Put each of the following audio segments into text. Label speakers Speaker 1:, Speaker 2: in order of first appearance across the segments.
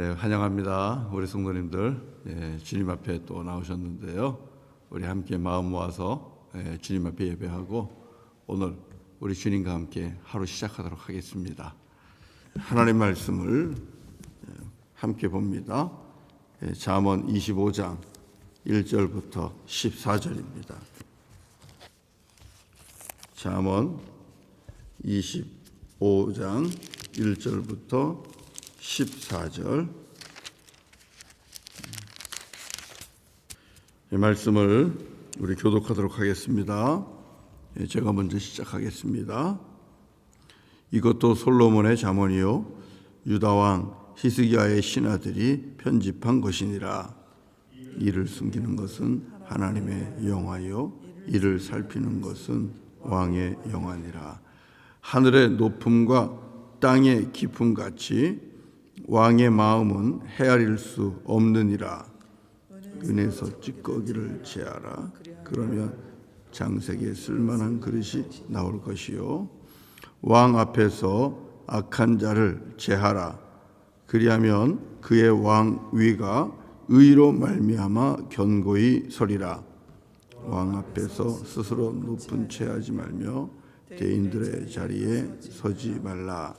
Speaker 1: 예, 환영합니다. 우리 성도님들 예, 주님 앞에 또 나오셨는데요. 우리 함께 마음 모아서 예, 주님 앞에 예배하고 오늘 우리 주님과 함께 하루 시작하도록 하겠습니다. 하나님 말씀을 예, 함께 봅니다. 예, 잠언 25장 1절부터 14절입니다. 잠언 25장 1절부터 14절 이 말씀을 우리 교독하도록 하겠습니다. 예, 제가 먼저 시작하겠습니다. 이것도 솔로몬의 잠언이요 유다 왕 히스기야의 신하들이 편집한 것이니라. 이를 숨기는 것은 하나님의 영화요 이를 살피는 것은 왕의 영화니라. 하늘의 높음과 땅의 깊음 같이 왕의 마음은 헤아릴 수 없느니라. 은에서 찌꺼기를 제하라. 그러면 장색에 쓸만한 그릇이 나올 것이요. 왕 앞에서 악한 자를 제하라. 그리하면 그의 왕 위가 의로 말미암아 견고히 서리라. 왕 앞에서 스스로 높은 채하지 말며 대인들의 자리에 서지 말라.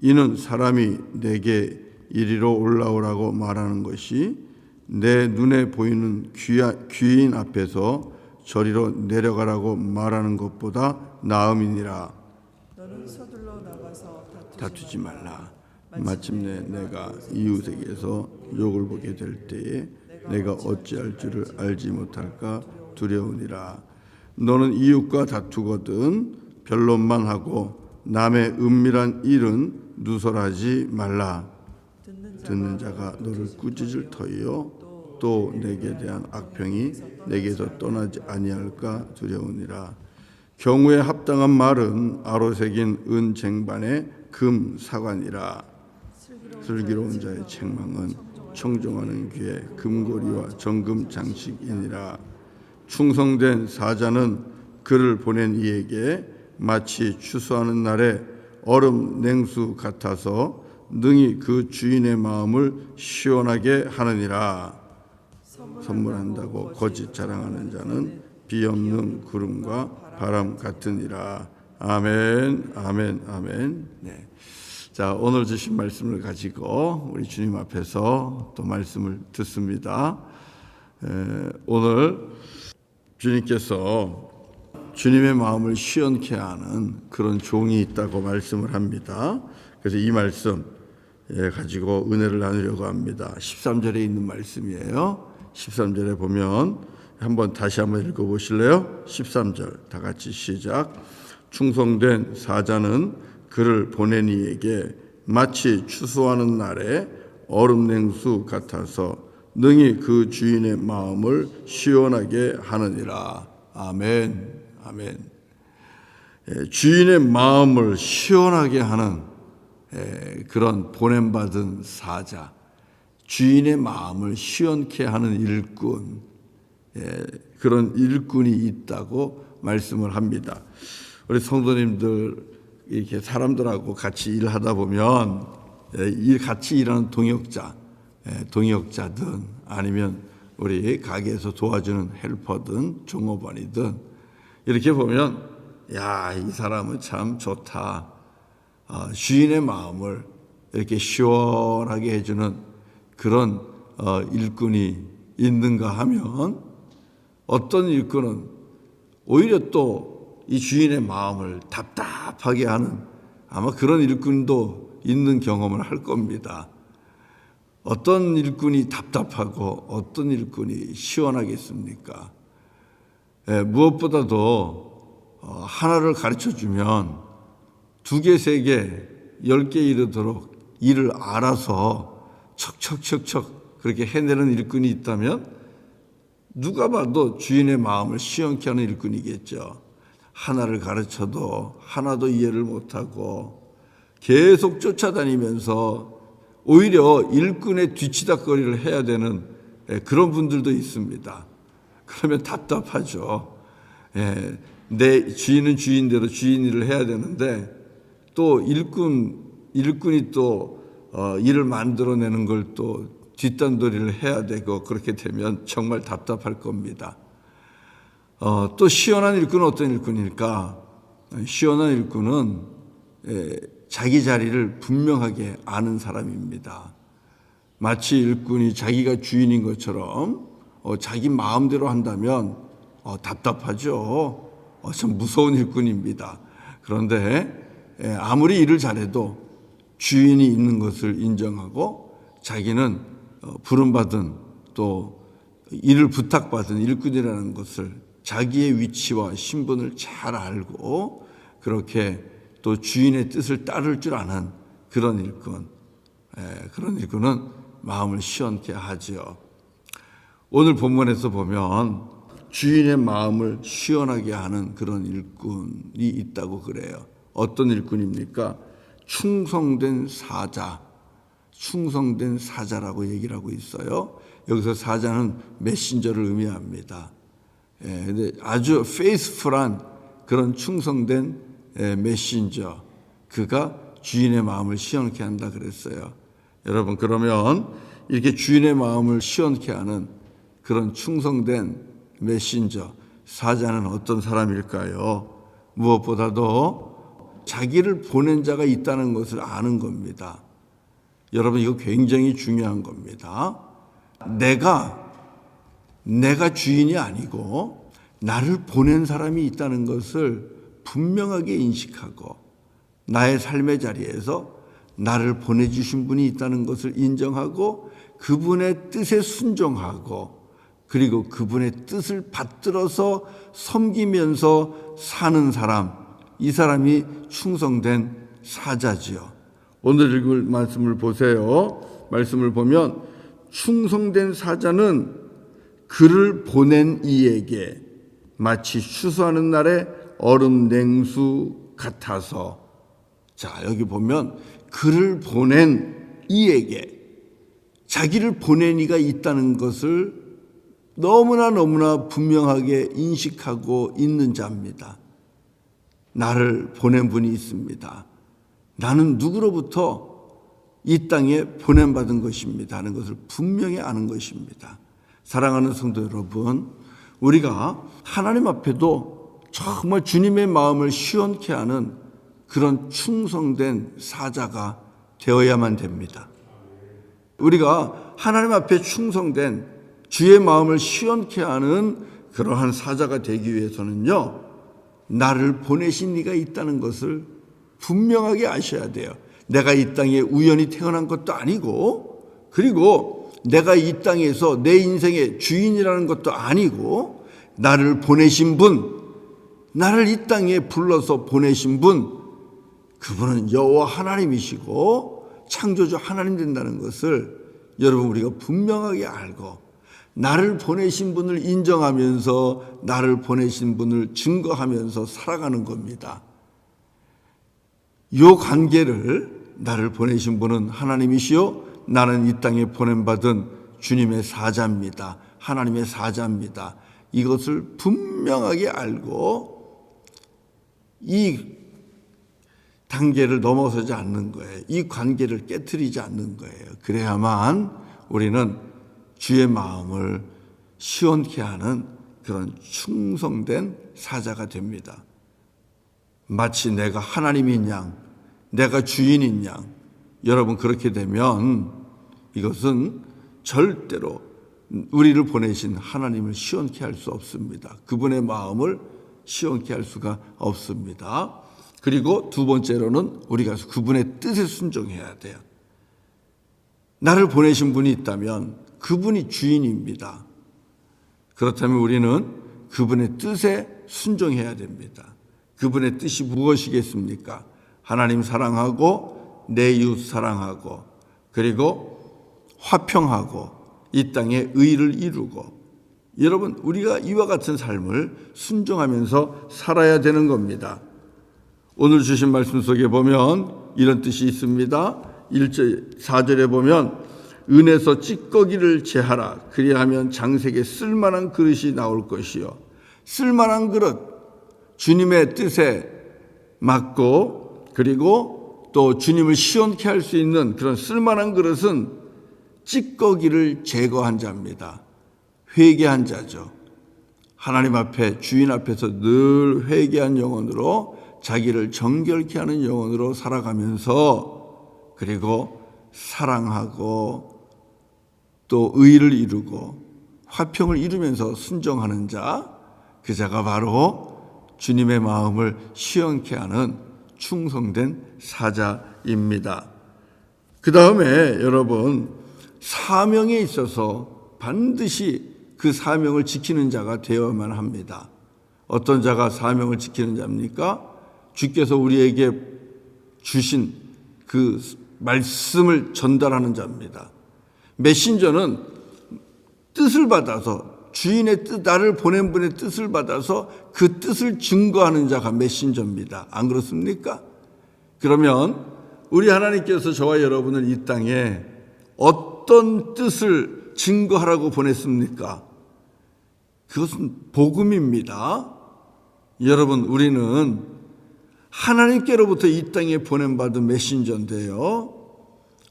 Speaker 1: 이는 사람이 내게 이리로 올라오라고 말하는 것이 내 눈에 보이는 귀하, 귀인 앞에서 저리로 내려가라고 말하는 것보다 나음이니라.
Speaker 2: 너는 서둘러 나가서 다투지
Speaker 1: 다투지 말라. 마침내 내가 이웃에게서 욕을 보게 될 때에 내가 어찌할 줄을 알지 못할까 두려우니라. 너는 이웃과 다투거든 변론만 하고 남의 은밀한 일은 누설하지 말라.
Speaker 2: 듣는
Speaker 1: 자가 너를 꾸짖을 터이요 또 내게 대한 악평이 내게서 떠나지 아니할까 두려우니라. 경우에 합당한 말은 아로 새긴 은 쟁반의 금 사관이라. 슬기로운 자의 책망은 청종하는 귀에 금고리와 정금 장식이니라. 충성된 사자는 그를 보낸 이에게 마치 추수하는 날에 얼음 냉수 같아서 능히 그 주인의 마음을 시원하게 하느니라. 선물한다고 거짓 자랑하는 자는 비 없는 구름과 바람 같으니라. 아멘, 아멘, 아멘. 네. 자, 오늘 주신 말씀을 가지고 우리 주님 앞에서 또 말씀을 듣습니다. 에, 오늘 주님께서 주님의 마음을 시원케 하는 그런 종이 있다고 말씀을 합니다. 그래서 이 말씀 예, 가지고 은혜를 나누려고 합니다. 13절에 있는 말씀이에요. 13절에 보면 한번 다시 한번 읽어 보실래요? 13절 다 같이 시작. 충성된 사자는 그를 보낸 이에게 마치 추수하는 날에 얼음 냉수 같아서 능히 그 주인의 마음을 시원하게 하느니라. 아멘. 아멘. 예, 주인의 마음을 시원하게 하는 예, 그런 보냄받은 사자, 주인의 마음을 시원케 하는 일꾼, 예, 그런 일꾼이 있다고 말씀을 합니다. 우리 성도님들 이렇게 사람들하고 같이 일하다 보면 예, 일 같이 일하는 동역자, 예, 동역자든 아니면 우리 가게에서 도와주는 헬퍼든 종업원이든 이렇게 보면 야 이 사람은 참 좋다. 어, 주인의 마음을 이렇게 시원하게 해주는 그런 어, 일꾼이 있는가 하면 어떤 일꾼은 오히려 또 이 주인의 마음을 답답하게 하는 아마 그런 일꾼도 있는 경험을 할 겁니다. 어떤 일꾼이 답답하고 어떤 일꾼이 시원하겠습니까? 예, 무엇보다도 어, 하나를 가르쳐 주면 두 개, 세 개, 열 개 이르도록 일을 알아서 척척척척 그렇게 해내는 일꾼이 있다면 누가 봐도 주인의 마음을 시원케 하는 일꾼이겠죠. 하나를 가르쳐도 하나도 이해를 못하고 계속 쫓아다니면서 오히려 일꾼의 뒤치다거리를 해야 되는 예, 그런 분들도 있습니다. 그러면 답답하죠. 예, 내 주인은 주인대로 주인 일을 해야 되는데 또 일꾼 일꾼이 또 어, 일을 만들어내는 걸 또 뒷단도리를 해야 되고 그렇게 되면 정말 답답할 겁니다. 어, 또 시원한 일꾼은 어떤 일꾼일까? 시원한 일꾼은 에, 자기 자리를 분명하게 아는 사람입니다. 마치 일꾼이 자기가 주인인 것처럼 어, 자기 마음대로 한다면 어, 답답하죠. 어, 참 무서운 일꾼입니다. 그런데 에, 아무리 일을 잘해도 주인이 있는 것을 인정하고 자기는 어, 부름받은 또 일을 부탁받은 일꾼이라는 것을 자기의 위치와 신분을 잘 알고 그렇게 또 주인의 뜻을 따를 줄 아는 그런 일꾼, 에, 그런 일꾼은 마음을 시원케 하지요. 오늘 본문에서 보면 주인의 마음을 시원하게 하는 그런 일꾼이 있다고 그래요. 어떤 일꾼입니까? 충성된 사자, 충성된 사자라고 얘기를 하고 있어요. 여기서 사자는 메신저를 의미합니다. 예, 아주 페이스풀한 그런 충성된 예, 메신저, 그가 주인의 마음을 시원케 한다 그랬어요. 여러분 그러면 이렇게 주인의 마음을 시원케 하는 그런 충성된 메신저 사자는 어떤 사람일까요? 무엇보다도 자기를 보낸 자가 있다는 것을 아는 겁니다. 여러분 이거 굉장히 중요한 겁니다. 내가 내가 주인이 아니고 나를 보낸 사람이 있다는 것을 분명하게 인식하고 나의 삶의 자리에서 나를 보내주신 분이 있다는 것을 인정하고 그분의 뜻에 순종하고 그리고 그분의 뜻을 받들어서 섬기면서 사는 사람, 이 사람이 충성된 사자지요. 오늘 읽을 말씀을 보세요. 말씀을 보면 충성된 사자는 그를 보낸 이에게 마치 추수하는 날에 얼음 냉수 같아서 자, 여기 보면 그를 보낸 이에게 자기를 보낸 이가 있다는 것을 너무나 너무나 분명하게 인식하고 있는 자입니다. 나를 보낸 분이 있습니다. 나는 누구로부터 이 땅에 보낸받은 것입니다. 하는 것을 분명히 아는 것입니다. 사랑하는 성도 여러분, 우리가 하나님 앞에도 정말 주님의 마음을 시원케 하는 그런 충성된 사자가 되어야만 됩니다. 우리가 하나님 앞에 충성된 주의 마음을 시원케 하는 그러한 사자가 되기 위해서는요, 나를 보내신 이가 있다는 것을 분명하게 아셔야 돼요. 내가 이 땅에 우연히 태어난 것도 아니고, 그리고 내가 이 땅에서 내 인생의 주인이라는 것도 아니고, 나를 보내신 분, 나를 이 땅에 불러서 보내신 분, 그분은 여호와 하나님이시고 창조주 하나님 된다는 것을 여러분 우리가 분명하게 알고 나를 보내신 분을 인정하면서 나를 보내신 분을 증거하면서 살아가는 겁니다. 이 관계를 나를 보내신 분은 하나님이시요 나는 이 땅에 보냄받은 주님의 사자입니다. 하나님의 사자입니다. 이것을 분명하게 알고 이 단계를 넘어서지 않는 거예요. 이 관계를 깨뜨리지 않는 거예요. 그래야만 우리는 주의 마음을 시원케 하는 그런 충성된 사자가 됩니다. 마치 내가 하나님인 양, 내가 주인인 양, 여러분 그렇게 되면 이것은 절대로 우리를 보내신 하나님을 시원케 할 수 없습니다. 그분의 마음을 시원케 할 수가 없습니다. 그리고 두 번째로는 우리가 그분의 뜻에 순종해야 돼요. 나를 보내신 분이 있다면 그분이 주인입니다. 그렇다면 우리는 그분의 뜻에 순종해야 됩니다. 그분의 뜻이 무엇이겠습니까? 하나님 사랑하고 내 이웃 사랑하고 그리고 화평하고 이 땅에 의를 이루고 여러분 우리가 이와 같은 삶을 순종하면서 살아야 되는 겁니다. 오늘 주신 말씀 속에 보면 이런 뜻이 있습니다. 1절 4절에 보면 은에서 찌꺼기를 제하라 그리하면 장색에 쓸만한 그릇이 나올 것이요 쓸만한 그릇 주님의 뜻에 맞고 그리고 또또 주님을 시원케 할 수 있는 그런 쓸만한 그릇은 찌꺼기를 제거한 자입니다. 회개한 자죠. 하나님 앞에 주인 앞에서 늘 회개한 영혼으로 자기를 정결케 하는 영혼으로 살아가면서 그리고 사랑하고 또 의를 이루고 화평을 이루면서 순종하는 자, 그 자가 바로 주님의 마음을 시원케 하는 충성된 사자입니다. 그 다음에 여러분, 사명에 있어서 반드시 그 사명을 지키는 자가 되어야만 합니다. 어떤 자가 사명을 지키는 자입니까? 주께서 우리에게 주신 그 말씀을 전달하는 자입니다. 메신저는 뜻을 받아서 주인의 뜻, 나를 보낸 분의 뜻을 받아서 그 뜻을 증거하는 자가 메신저입니다. 안 그렇습니까? 그러면 우리 하나님께서 저와 여러분을 이 땅에 어떤 뜻을 증거하라고 보냈습니까? 그것은 복음입니다. 여러분, 우리는 하나님께로부터 이 땅에 보낸받은 메신저인데요.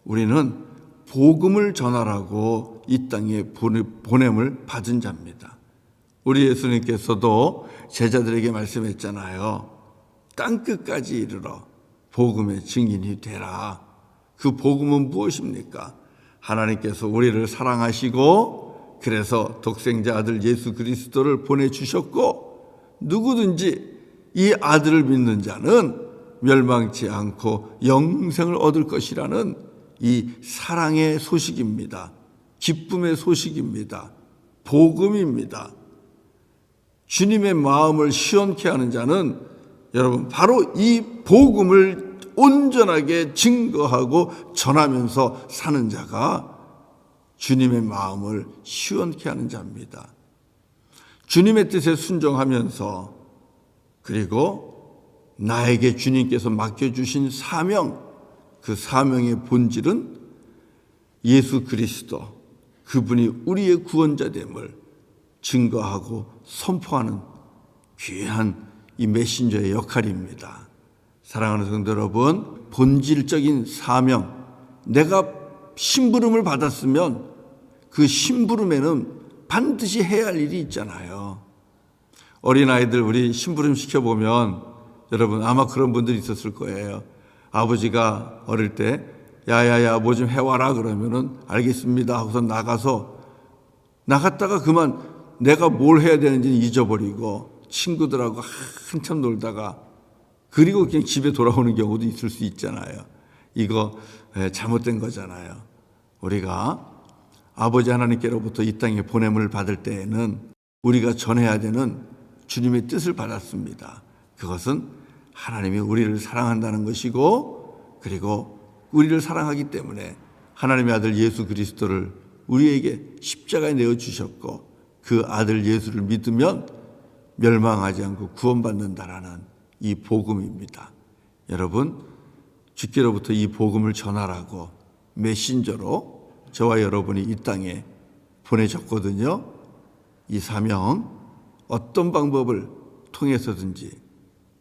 Speaker 1: 우리는 복음을 전하라고 이 땅에 보내- 보냄을 받은 자입니다. 우리 예수님께서도 제자들에게 말씀했잖아요. 땅 끝까지 이르러 복음의 증인이 되라. 그 복음은 무엇입니까? 하나님께서 우리를 사랑하시고 그래서 독생자 아들 예수 그리스도를 보내 주셨고 누구든지 이 아들을 믿는 자는 멸망치 않고 영생을 얻을 것이라는 이 사랑의 소식입니다. 기쁨의 소식입니다. 복음입니다. 주님의 마음을 시원케 하는 자는 여러분 바로 이 복음을 온전하게 증거하고 전하면서 사는 자가 주님의 마음을 시원케 하는 자입니다. 주님의 뜻에 순종하면서 그리고 나에게 주님께서 맡겨주신 사명, 그 사명의 본질은 예수 그리스도, 그분이 우리의 구원자 됨을 증거하고 선포하는 귀한 이 메신저의 역할입니다. 사랑하는 성도 여러분, 본질적인 사명, 내가 심부름을 받았으면 그 심부름에는 반드시 해야 할 일이 있잖아요. 어린아이들 우리 심부름 시켜보면 여러분 아마 그런 분들이 있었을 거예요. 아버지가 어릴 때 야야야 뭐 좀 해와라 그러면은 알겠습니다 하고서 나가서 나갔다가 그만 내가 뭘 해야 되는지 잊어버리고 친구들하고 한참 놀다가 그리고 그냥 집에 돌아오는 경우도 있을 수 있잖아요. 이거 예, 잘못된 거잖아요. 우리가 아버지 하나님께로부터 이 땅에 보냄을 받을 때에는 우리가 전해야 되는 주님의 뜻을 받았습니다. 그것은 하나님이 우리를 사랑한다는 것이고 그리고 우리를 사랑하기 때문에 하나님의 아들 예수 그리스도를 우리에게 십자가에 내어 주셨고 그 아들 예수를 믿으면 멸망하지 않고 구원받는다라는 이 복음입니다. 여러분 주께로부터 이 복음을 전하라고 메신저로 저와 여러분이 이 땅에 보내졌거든요. 이 사명 어떤 방법을 통해서든지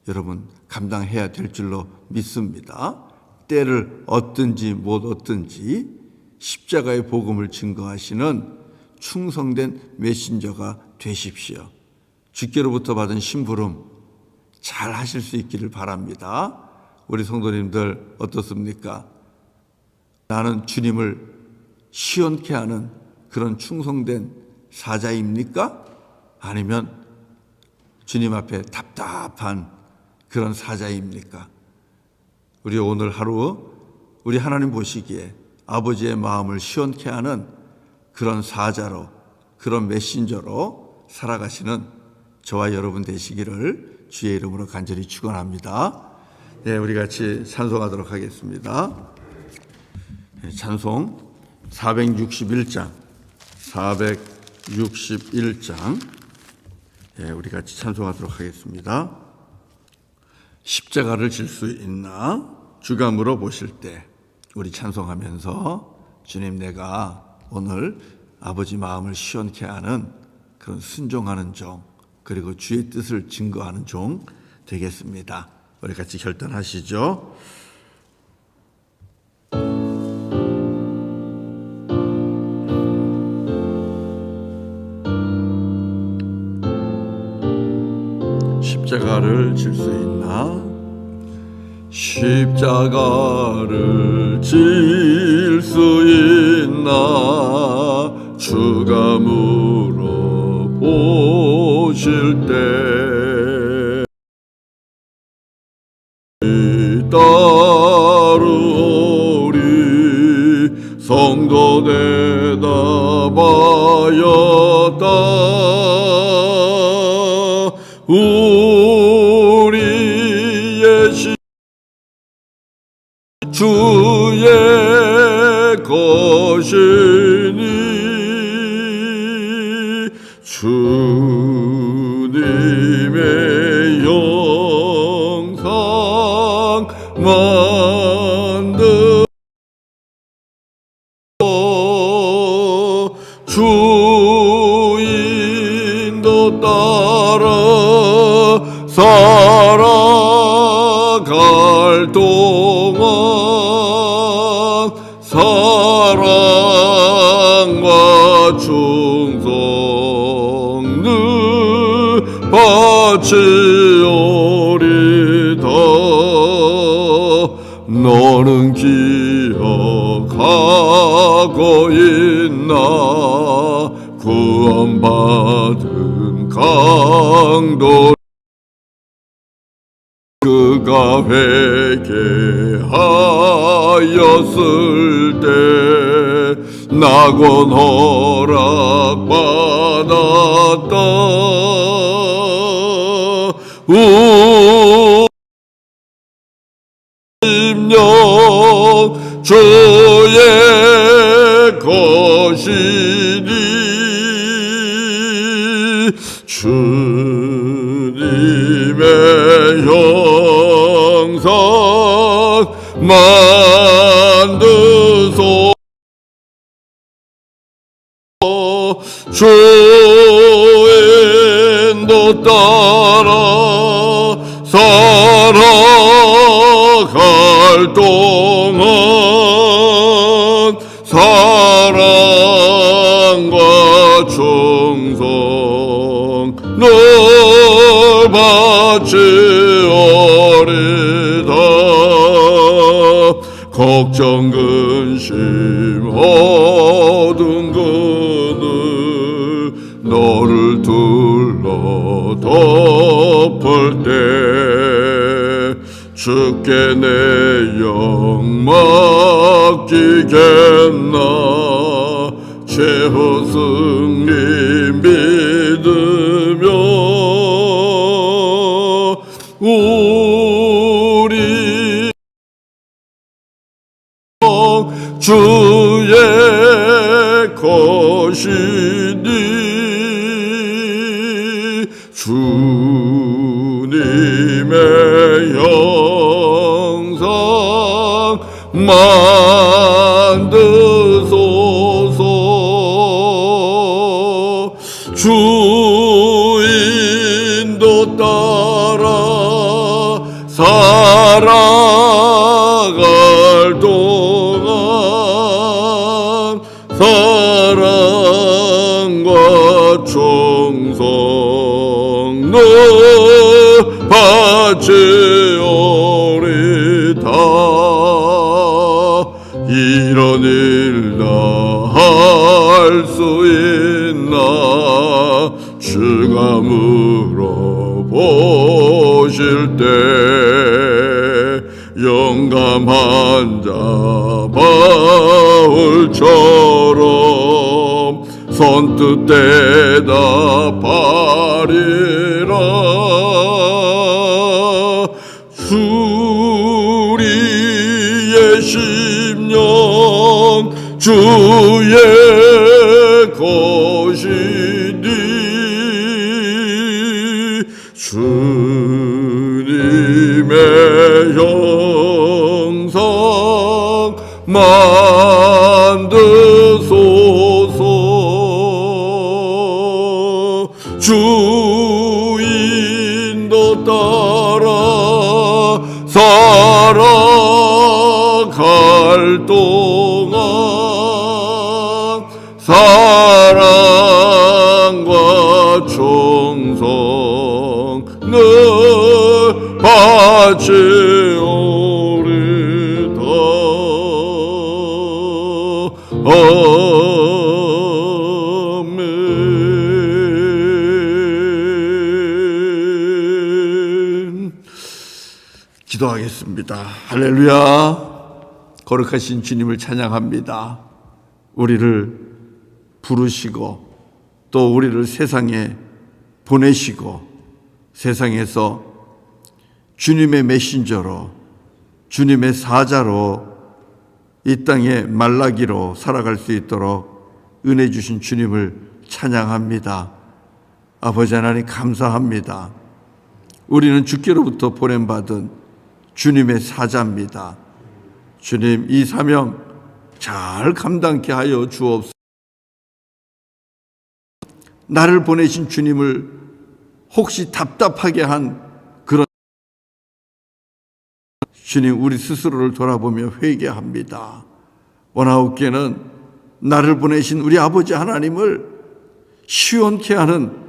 Speaker 1: 여러분 감당해야 될 줄로 믿습니다. 때를 얻든지 못 얻든지 십자가의 복음을 증거하시는 충성된 메신저가 되십시오. 주께로부터 받은 심부름 잘 하실 수 있기를 바랍니다. 우리 성도님들 어떻습니까? 나는 주님을 시원케 하는 그런 충성된 사자입니까? 아니면 주님 앞에 답답한 그런 사자입니까? 우리 오늘 하루 우리 하나님 보시기에 아버지의 마음을 시원케 하는 그런 사자로 그런 메신저로 살아가시는 저와 여러분 되시기를 주의 이름으로 간절히 축원합니다. 네, 우리 같이 찬송하도록 하겠습니다. 네, 찬송 461장 461장 예, 우리 같이 찬송하도록 하겠습니다. 십자가를 질 수 있나 주가 물어보실 때 우리 찬송하면서 주님 내가 오늘 아버지 마음을 시원케 하는 그런 순종하는 종 그리고 주의 뜻을 증거하는 종 되겠습니다. 우리 같이 결단하시죠. 십자가를 질 수 있나? 십자가를 질 수 있나? 주가 물어보실 때 주 그가 회개하였을 때 낙원 허락받았다. 우 십년 주 주인도 따라 살아갈 동안 사랑과 충성을 바치오리다. 걱정 근심 어두운 그늘 너를 둘러 덮을 때 주께 내 영 맡기겠나? 최후 승리 믿으며 우리 주의 것이 주님의 형상 만 이런 일다할 수 있나? 주가 물어보실 때 영감한 자 바울처럼 선뜻 대답하리라 주의 것이니 주님의 형상 만드소서. 주인도 따라 살아갈 동안 사랑과 충성을 같이 오리다. 아멘. 기도하겠습니다. 할렐루야. 거룩하신 주님을 찬양합니다. 우리를 부르시고 또 우리를 세상에 보내시고 세상에서 주님의 메신저로 주님의 사자로 이 땅의 말라기로 살아갈 수 있도록 은혜 주신 주님을 찬양합니다. 아버지 하나님 감사합니다. 우리는 주께로부터 보냄받은 주님의 사자입니다. 주님 이 사명 잘 감당케 하여 주옵소서. 나를 보내신 주님을 혹시 답답하게 한 그런 주님 우리 스스로를 돌아보며 회개합니다. 원하옵게는 나를 보내신 우리 아버지 하나님을 시원케 하는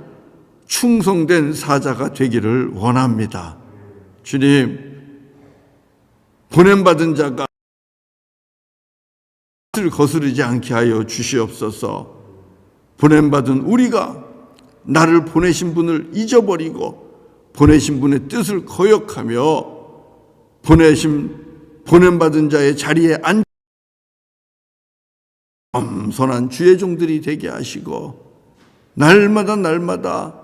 Speaker 1: 충성된 사자가 되기를 원합니다. 주님 보냄받은 자가 거스르지 않게 하여 주시옵소서. 보냄받은 우리가 나를 보내신 분을 잊어버리고 보내신 분의 뜻을 거역하며 보내신 보냄받은 자의 자리에 앉 겸손한 주의 종들이 되게 하시고 날마다 날마다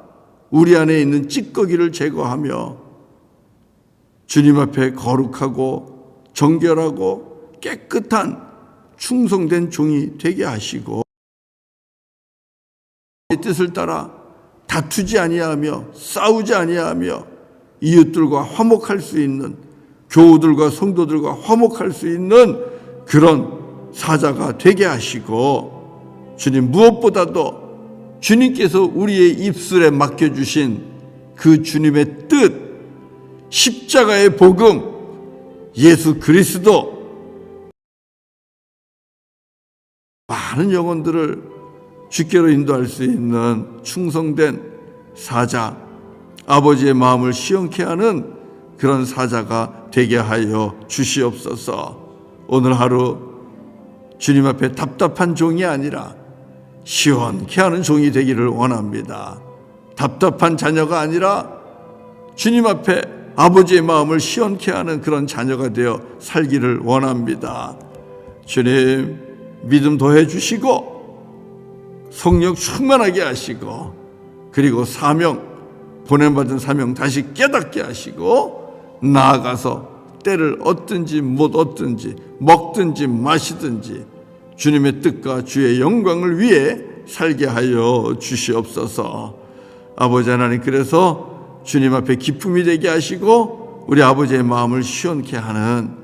Speaker 1: 우리 안에 있는 찌꺼기를 제거하며 주님 앞에 거룩하고 정결하고 깨끗한 충성된 종이 되게 하시고 의 뜻을 따라 다투지 아니하며 싸우지 아니하며 이웃들과 화목할 수 있는 교우들과 성도들과 화목할 수 있는 그런 사자가 되게 하시고 주님 무엇보다도 주님께서 우리의 입술에 맡겨 주신 그 주님의 뜻 십자가의 복음 예수 그리스도 많은 영혼들을 주께로 인도할 수 있는 충성된 사자, 아버지의 마음을 시원케 하는 그런 사자가 되게 하여 주시옵소서. 오늘 하루 주님 앞에 답답한 종이 아니라 시원케 하는 종이 되기를 원합니다. 답답한 자녀가 아니라 주님 앞에 아버지의 마음을 시원케 하는 그런 자녀가 되어 살기를 원합니다. 주님 믿음 더해 주시고 성령 충만하게 하시고 그리고 사명 보냄받은 사명 다시 깨닫게 하시고 나아가서 때를 얻든지 못 얻든지 먹든지 마시든지 주님의 뜻과 주의 영광을 위해 살게 하여 주시옵소서. 아버지 하나님 그래서 주님 앞에 기쁨이 되게 하시고 우리 아버지의 마음을 시원케 하는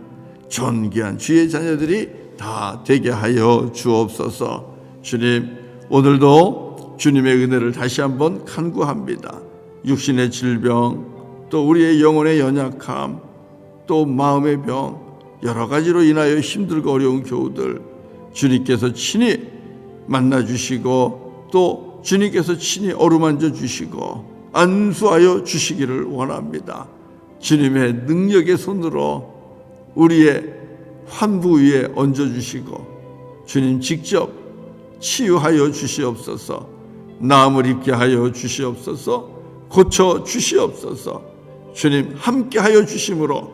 Speaker 1: 존귀한 주의 자녀들이 다 되게 하여 주옵소서. 주님 오늘도 주님의 은혜를 다시 한번 간구합니다. 육신의 질병, 또 우리의 영혼의 연약함, 또 마음의 병, 여러 가지로 인하여 힘들고 어려운 교우들 주님께서 친히 만나 주시고 또 주님께서 친히 어루만져 주시고 안수하여 주시기를 원합니다. 주님의 능력의 손으로 우리의 환부 위에 얹어 주시고 주님 직접 치유하여 주시옵소서. 나음을 입게 하여 주시옵소서. 고쳐 주시옵소서. 주님 함께 하여 주심으로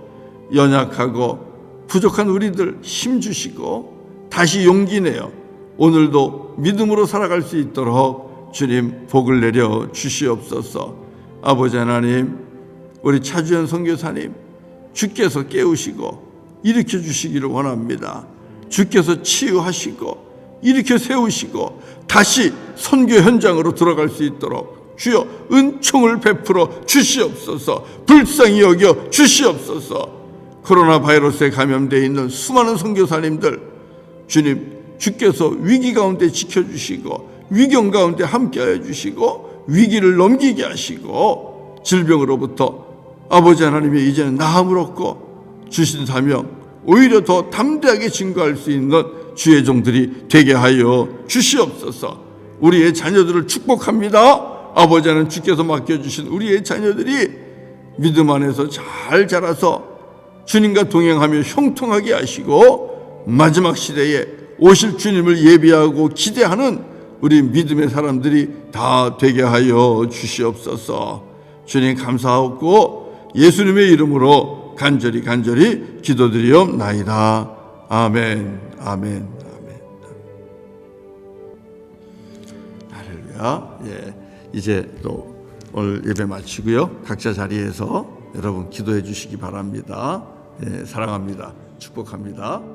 Speaker 1: 연약하고 부족한 우리들 힘 주시고 다시 용기 내어 오늘도 믿음으로 살아갈 수 있도록 주님 복을 내려 주시옵소서. 아버지 하나님, 우리 차주현 선교사님 주께서 깨우시고 일으켜 주시기를 원합니다. 주께서 치유하시고 일으켜 세우시고 다시 선교 현장으로 들어갈 수 있도록 주여 은총을 베풀어 주시옵소서 불쌍히 여겨 주시옵소서. 코로나 바이러스에 감염되어 있는 수많은 선교사님들 주님 주께서 위기 가운데 지켜주시고 위경 가운데 함께하여 주시고 위기를 넘기게 하시고 질병으로부터 아버지 하나님이 이제는 나음을 얻고 주신 사명 오히려 더 담대하게 증거할 수 있는 주의 종들이 되게 하여 주시옵소서. 우리의 자녀들을 축복합니다. 아버지 하나님 주께서 맡겨주신 우리의 자녀들이 믿음 안에서 잘 자라서 주님과 동행하며 형통하게 하시고 마지막 시대에 오실 주님을 예비하고 기대하는 우리 믿음의 사람들이 다 되게 하여 주시옵소서. 주님 감사하고 예수님의 이름으로 간절히 간절히 기도드리옵나이다. 아멘. 아멘. 아멘. 할렐루야. 예. 이제 또 오늘 예배 마치고요. 각자 자리에서 여러분 기도해 주시기 바랍니다. 예, 사랑합니다. 축복합니다.